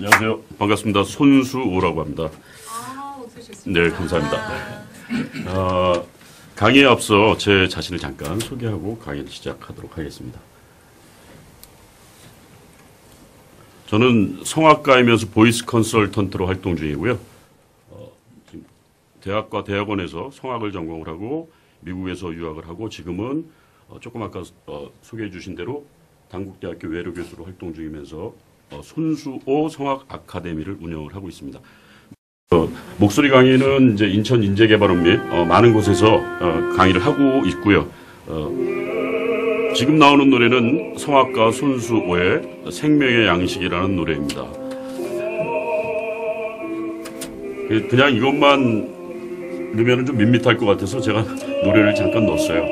안녕하세요. 반갑습니다. 손수호라고 합니다. 아, 웃으셨습니다. 네, 감사합니다. 아, 강의에 앞서 제 자신을 잠깐 소개하고 강의를 시작하도록 하겠습니다. 저는 성악가이면서 보이스 컨설턴트로 활동 중이고요. 어, 지금 대학과 대학원에서 성악을 전공을 하고 미국에서 유학을 하고 지금은 어, 조금 아까 어, 소개해 주신 대로 당국대학교 외래 교수로 활동 중이면서 어, 손수호 성악 아카데미를 운영을 하고 있습니다. 어, 목소리 강의는 이제 인천 인재개발원 및 어, 많은 곳에서 어, 강의를 하고 있고요. 어, 지금 나오는 노래는 성악가 손수호의 생명의 양식이라는 노래입니다. 그- 그냥 이것만 넣으면 좀 밋밋할 것 같아서 제가 노래를 잠깐 넣었어요.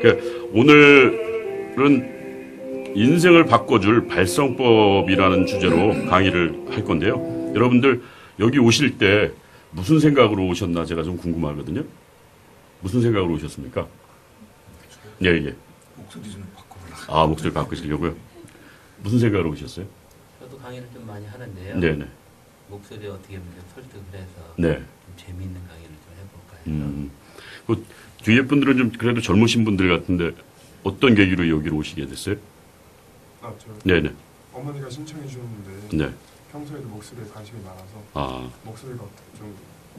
그 오늘 은 인생을 바꿔줄 발성법이라는 주제로 강의를 할 건데요. 여러분들 여기 오실 때 무슨 생각으로 오셨나 제가 좀 궁금하거든요. 무슨 생각으로 오셨습니까? 예, 예. 목소리 좀 바꿔보라. 아, 목소리 바꾸시려고요? 무슨 생각으로 오셨어요? 저도 강의를 좀 많이 하는데요. 네네. 목소리 어떻게 보면 좀 설득을 해서 네. 좀 재미있는 강의를 좀 해볼까 해서 음. 그 뒤에 분들은 좀 그래도 젊으신 분들 같은데 어떤 계기로 여기로 오시게 됐어요? 아, 저 네네. 어머니가 신청해 주셨는데 네. 평소에도 목소리에 관심이 많아서 아, 목소리가 어떻게 좀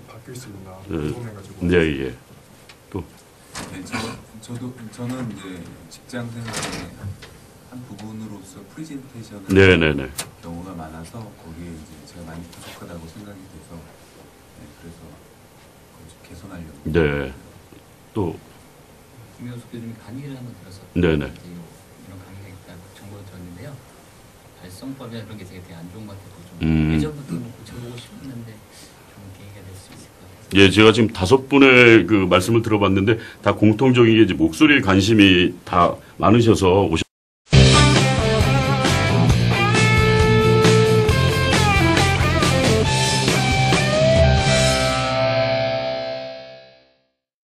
바뀔 수 있나 네. 궁금해가지고. 네, 예. 네, 저, 저도 저는 이제 직장 생활의 한 부분으로서 프리젠테이션을 네네네. 하는 경우가 많아서 거기에 이제 제가 많이 부족하다고 생각이 돼서 네, 그래서 그걸 좀 개선하려고. 네. 또, 김효숙 교수님이 강의를 한번 들어서 네네. 이런 강의가 있다고 정보를 들었는데요. 발성법이나 그런 게 되게 안 좋은 것 같아서 좀 음. 예전부터 뭐 고쳐보고 싶었는데 좀 계기가 될 수 있을 것 같아서 예, 제가 지금 다섯 분의 그 말씀을 들어봤는데 다 공통적인 게 이제 목소리에 관심이 다 많으셔서 오셨